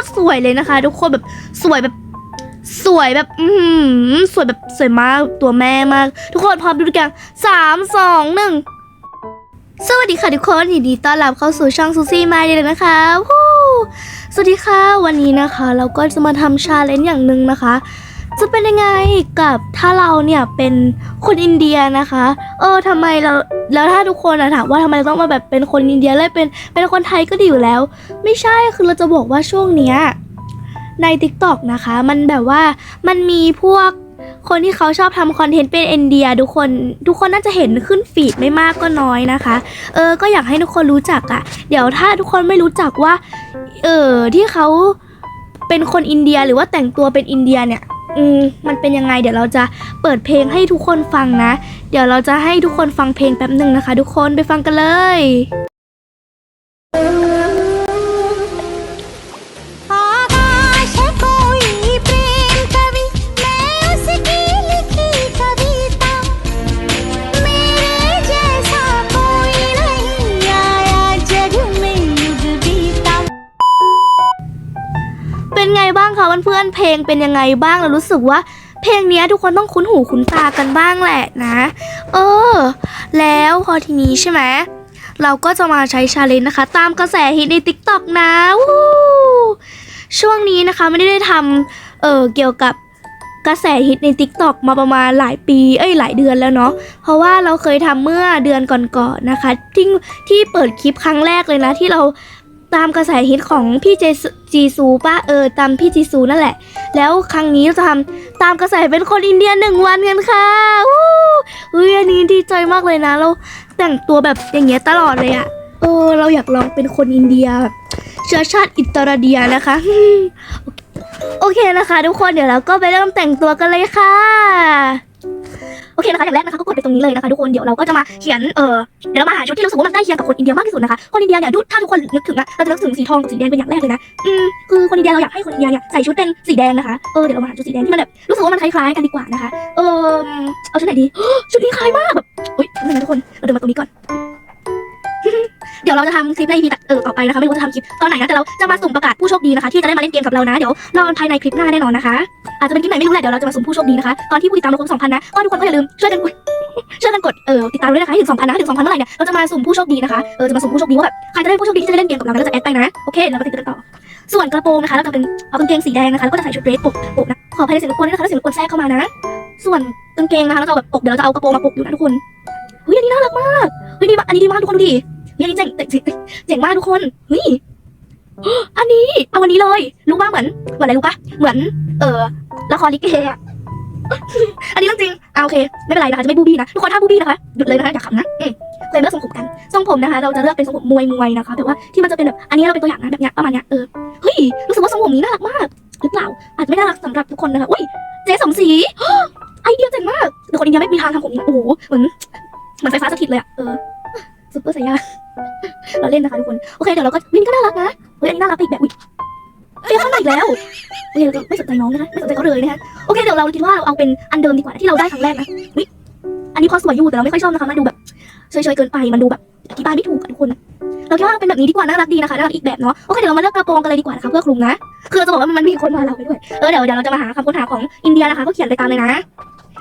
ตรสวยเลยนะคะ ทุกคนแบบสวยแบบสวยแบบ อืสวยแบบสวยมากตัวแม่มาก ทุกคนพร้อมดูด้วยกันสามสองหนึ่งสวัสดีค่ะทุกคนยินดีต้อนรับเข้าสู่ช่องซูซี่มาเลยนะคะสวัสดีค่ะวันนี้นะคะ เราก็จะมาทำชาเลนจ์อย่างหนึ่งนะคะ จะเป็นยังไงกับถ้าเราเนี่ยเป็นคนอินเดียนะคะ เออทำไมเราแล้วถ้าทุกคนอะถามว่าทำไมเราต้องมาแบบเป็นคนอินเดียเลยเป็นเป็นคนไทยก็ดีอยู่แล้ว ไม่ใช่คือเราจะบอกว่าช่วงเนี้ยใน t ิ k t o k นะคะ มันแบบว่ามันมีพวกคนที่เขาชอบทำคอนเทนต์เป็นอินเดียทุกคนทุกคนน่าจะเห็นขึ้นฟีดไม่มากก็น้อยนะคะ เออก็อยากให้ทุกคนรู้จักอะเดี๋ยวถ้าทุกคนไม่รู้จักว่า เออที่เขาเป็นคนอินเดียหรือว่าแต่งตัวเป็นอินเดียเนี่ย อืมมันเป็นยังไง เดี๋ยวเราจะเปิดเพลงให้ทุกคนฟังนะ เดี๋ยวเราจะให้ทุกคนฟังเพลงแป๊บหนึ่งนะคะ ทุกคนไปฟังกันเลย คะเพื่อนๆเพลงเป็นยังไงบ้างเรารู้สึกว่าเพลงนี้ทุกคนต้องคุ้นหูคุ้นตากันบ้างแหละนะ เออ แล้วพอทีนี้ใช่ไหมเราก็จะมาใช้ชาเลนจ์นะคะ ตามกระแสฮิตใน t ิ k t o k นะวู้ช่วงนี้นะคะไม่ได้ทำเออเกี่ยวกับกระแสฮิตใน t ิ k t o k มาประมาณหลายปี เอ้ยหลายเดือนแล้วเนาะ เพราะว่าเราเคยทำเมื่อเดือนก่อนๆนะคะที่ที่เปิดคลิปครั้งแรกเลยนะ ที่เราตามกระแสฮิตของพี่เจ จีซูป้าเออตามพี่จีซูนั่นแหละ แล้วครั้งนี้เราจะทำตามกระแสเป็นคนอินเดียหนึ่งวันกันค่ะวู้เฮ้ยอันนี้ดีใจมากเลยนะ เราแต่งตัวแบบอย่างเงี้ยตลอดเลยอะเออ เราอยากลองเป็นคนอินเดียแบบเชื้อชาติอิตาเดียนะคะโอเคนะคะ ทุกคนเดี๋ยวเราก็ไปเริ่มแต่งตัวกันเลยค่ะ โอเคนะคะอย่างแรกนะคะก็กดไปตรงนี้เลยนะคะทุกคนเดี๋ยวเราก็จะมาเขียนเออเดี๋ยวเรามาหาชุดที่รู้สึกว่ามันใกล้เคียงกับคนอินเดียมากที่สุดนะคะคนอินเดียเนี่ยดูถ้าทุกคนนึกถึงอะเราจะนึกถึงสีทองกับสีแดงเป็นอย่างแรกเลยนะอืมคือคนอินเดียเราอยากให้คนอินเดียเนี่ยใส่ชุดเป็นสีแดงนะคะเออเดี๋ยวเรามาหาชุดสีแดงที่มันแบบรู้สึกว่ามันคล้ายๆกันดีกว่านะคะเออเอาชุดไหนดีชุดนี้คล้ายมากแบบโอ๊ยนี่นะทุกคนเราเดินมาตรงนี้ก่อน เดี๋ยวเราจะทำคลิปใน EP ตัดเออต่อไปนะคะ ไม่รู้จะทำคลิปตอนไหนนะ แต่เราจะมาสุ่มประกาศผู้โชคดีนะคะ ที่จะได้มาเล่นเกมกับเรานะ เดี๋ยวรอภายในคลิปหน้าแน่นอนนะคะ อาจจะเป็นคลิปไหนไม่รู้แหละ เดี๋ยวเราจะมาสุ่มผู้โชคดีนะคะ ตอนที่ผู้ติดตามเราครบ2,000นะ ก็ทุกคนก็อย่าลืมช่วยกันกดช่วยกันกดเออติดตามด้วยนะคะให้ถึง2,000นะถึง2,000เมื่อไหร่เนี่ย เราจะมาสุ่มผู้โชคดีนะคะ เออจะมาสุ่มผู้โชคดีว่าแบบใครจะได้ผู้โชคดีที่จะเล่นเกมกับเราแล้วเราจะแอดไปนะ โอเคเราก็ติดตามต่อ ส่วนกระโปรงนะคะเราจะเป็นเอากางเกงสีแดงนะคะแล้วก็จะใส่ชุดเดรสปกปกนะ ขออภัยในเสียงรบกวนด้วยนะคะถ้าเสียงรบกวนแทรกเข้ามานะ ส่วนกางเกงนะคะเราจะเอาแบบปกเดี๋ยวเราจะเอากระโปรงมาปกอยู่นะทุกคนเฮ้ยอันนี้น่ารักมากเฮ้ยดีมากอันนี้ดีมากทุกคนดูดิ เฮ้ยอันนี้เจ๋งเจ๋งเจ๋งเจ๋งมากทุกคนเฮ้ยอันนี้เอาวันนี้เลยรู้ป่ะเหมือนเหมือนอะไรรู้ป่ะเหมือน เออละครลิเกอะอันนี้เรื่องจริงอ่าโอเค ไม่เป็นไรนะคะจะไม่บูบี้นะทุกคนถ้าบูบี้นะคะหยุดเลยนะคะอย่าขำนะเคยเลือกทรงผมกันทรงผมนะคะ เราจะเลือกเป็นทรงผมมวยมวยนะคะแต่ว่าที่มันจะเป็นแบบอันนี้เราเป็นตัวอย่างนะแบบเนี้ยประมาณเนี้ยเออเฮ้ยรู้สึกว่าทรงผมนี้น่ารักมากหรือเปล่า อาจจะไม่น่ารักสำหรับทุกคนนะคะอุ้ยเจ๊สมศรีไอเดียเจ๋งมากแต่คนอินเดียไม่มีทางทำผมนะโอ้โหเหมือนเหมือนไฟฟ้าสถิตเลยอะเออซุปเปอร์สายยา เราเล่นนะคะทุกคนโอเคเดี๋ยวเราก็วินก็น่ารักนะเฮ้ยอันนี้น่ารักไปอีกแบบอุ้ยเฟียเข้ามาอีกแล้วเฮ้ยเราไม่สนใจน้องนะคะไม่สนใจเขาเลยนะคะโอเคเดี๋ยวเราคิดว่าเราเอาเป็นอันเดิมดีกว่าที่เราได้ครั้งแรกนะวิอันนี้พอสวยอยู่แต่เราไม่ค่อยชอบนะคะมันดูแบบเฉยๆเกินไปมันดูแบบอธิบายไม่ถูกอะทุกคนเราคิดว่าเป็นแบบนี้ดีกว่าน่ารักดีนะคะน่ารักอีกแบบเนาะโอเคเดี๋ยวเรามาเลือกกระโปรงกันเลยดีกว่านะคะเพื่อคลุมนะคือเราจะบอกว่ามันมีคนมาเราไปด้วยเออเดี๋ยวเดี๋ยวเราจะมาหาคำค้นหาของอินเดียนะคะก็เขียนไปตามเลยนะ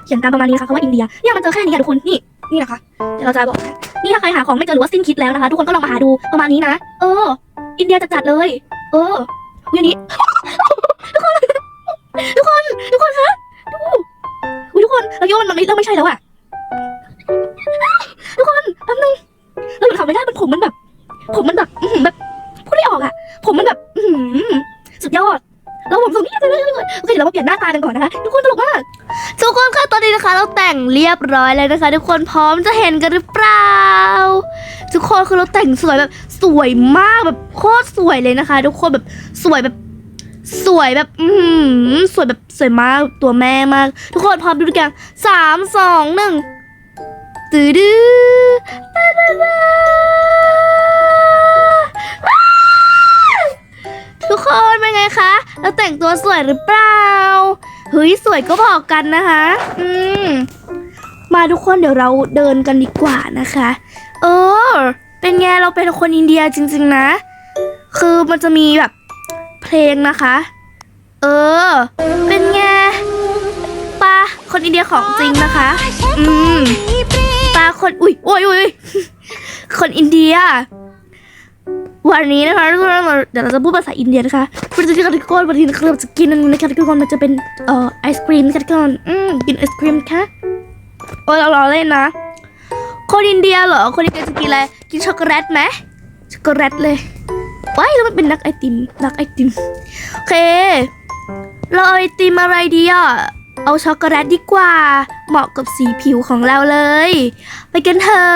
เขียนตามประมาณนี้นะคะคำว่าอินเดียเนี่ยมันเจอแค่นี้อะทุกคนนี่ นี่นะคะเดี๋ยวเราจะบอกนะนี่ถ้าใครหาของไม่เจอหรือว่าสิ้นคิดแล้วนะคะ ทุกคนก็ลองมาหาดูประมาณนี้นะ เออ อินเดียจัดๆเลย เออวันนี้ ทุกคน ทุกคนคะดูอุ้ยทุกคนเราคิดว่ามันไม่เริ่มไม่ใช่แล้วอะทุกคนแป๊บนึงเราทำไม่ได้มันผมมันแบบ ผมมันแบบแบบพูดไม่ออกอะผมมันแบบสุดยอด แล้วผมตรงนี้เลยโอเคเดี๋ยวเรามาเปลี่ยนหน้าตากันก่อนนะคะ ทุกคนตลกมากทุกคนค่ะตอนนี้นะคะ เราแต่งเรียบร้อยแล้วนะคะ ทุกคนพร้อมจะเห็นกันหรือเปล่า ทุกคนคือเราแต่งสวยแบบสวยมากแบบโคตรสวยเลยนะคะ ทุกคนแบบสวยแบบสวยแบบ อือหือสวยแบบสวยมากตัวแม่มาก ทุกคนพร้อมดูด้วยกันสามสองหนึ่งตื้อดื้อตาดา งคะเราแต่งตัวสวยหรือเปล่าเฮ้ยสวยก็บอกกันนะคะ อืมมาทุกคนเดี๋ยวเราเดินกันดีกว่านะคะ เออ เป็นไงเราเป็นคนอินเดียจริง ๆ นะ คือมันจะมีแบบเพลงนะคะ เออ เป็นไงปาคนอินเดียของจริงนะคะ อืมตาคน อุ้ยโอ้ยโอ้ยคนอินเดีย วันนี้นะคะทุกคนเดี๋ยวเราจะพูดภาษาอินเดียนะคะวันนี้ทุกคนวันนี้เราจะกินอันนี้นะคะทุกคนมันจะเป็นเอ่อไอศครีมนะคะทุกคนอืมกินไอศครีมค่ะโอ้ยเราล้อเล่นนะ คนอินเดียเหรอคนอินเดียจะกินอะไรกินช็อกโกแลตไหมช็อกโกแลตเลยว้ายแล้วมันเป็นนักไอติมนักไอติมโอเค เราเอาไอติมอะไรดีอะเอาช็อกโกแลตดีกว่า เหมาะกับสีผิวของเราเลย ไปกันเถอะ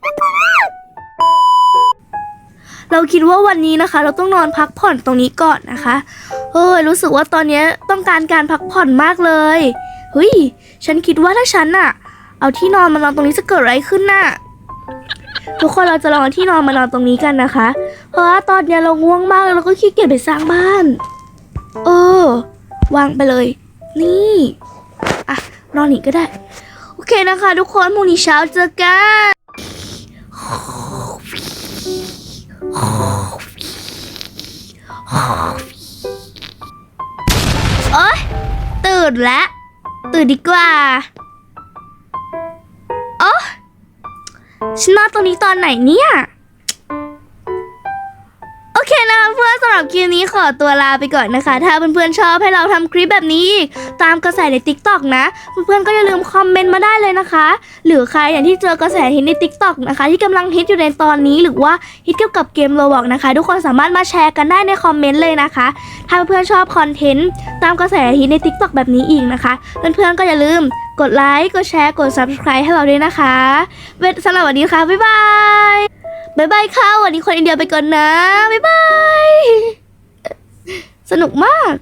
เราคิดว่าวันนี้นะคะ เราต้องนอนพักผ่อนตรงนี้ก่อนนะคะเฮ้ยรู้สึกว่าตอนนี้ต้องการการพักผ่อนมากเลยเฮ้ยฉันคิดว่าถ้าฉันอะเอาที่นอนมานอนตรงนี้จะเกิดอะไรขึ้นน่ะทุกคนเราจะลองที่นอนมานอนตรงนี้กันนะคะ เพราะว่าตอนนี้เราง่วงมากแล้วก็ขี้เกียจไปสร้างบ้าน เออ วางไปเลย นี่อะนอนนี่ก็ได้ โอเคนะคะ ทุกคนพรุ่งนี้เช้าเจอกัน โอ๊ยตื่นแล้ว ตื่นดีกว่าโอ้ฉันนอนตรงนี้ตอนไหนเนี่ย พื่อนสำหรับคลิปนี้ขอตัวลาไปก่อนนะคะ ถ้าเพื่อนๆชอบให้เราทำคลิปแบบนี้อีก ตามกระแสใน t ิ k t o k นะ เพื่อนๆก็อย่าลืมคอมเมนต์มาได้เลยนะคะ หรือใครอย่างที่เจอกระแสฮิตใน t ิ k t o k นะคะ ที่กำลังฮิตอยู่ในตอนนี้หรือว่าฮิตเกี่ยวกับเกมโรบอกนะคะ ทุกคนสามารถมาแชร์กันได้ในคอมเมนต์เลยนะคะ ถ้าเพื่อนๆชอบคอนเทนต์ตามกระแสฮิตใน t ิ k t o k แบบนี้อีกนะคะ เพื่อนๆก็อย่าลืมกดไลค์กดแชร์กด subscribe ให้เราด้วยนะคะเวทสำหรับวันนี้ค่ะบ๊ายบาย บายบายค่ะวันนี้คนอินเดียไปก่อนนะบายบาย สนุกมาก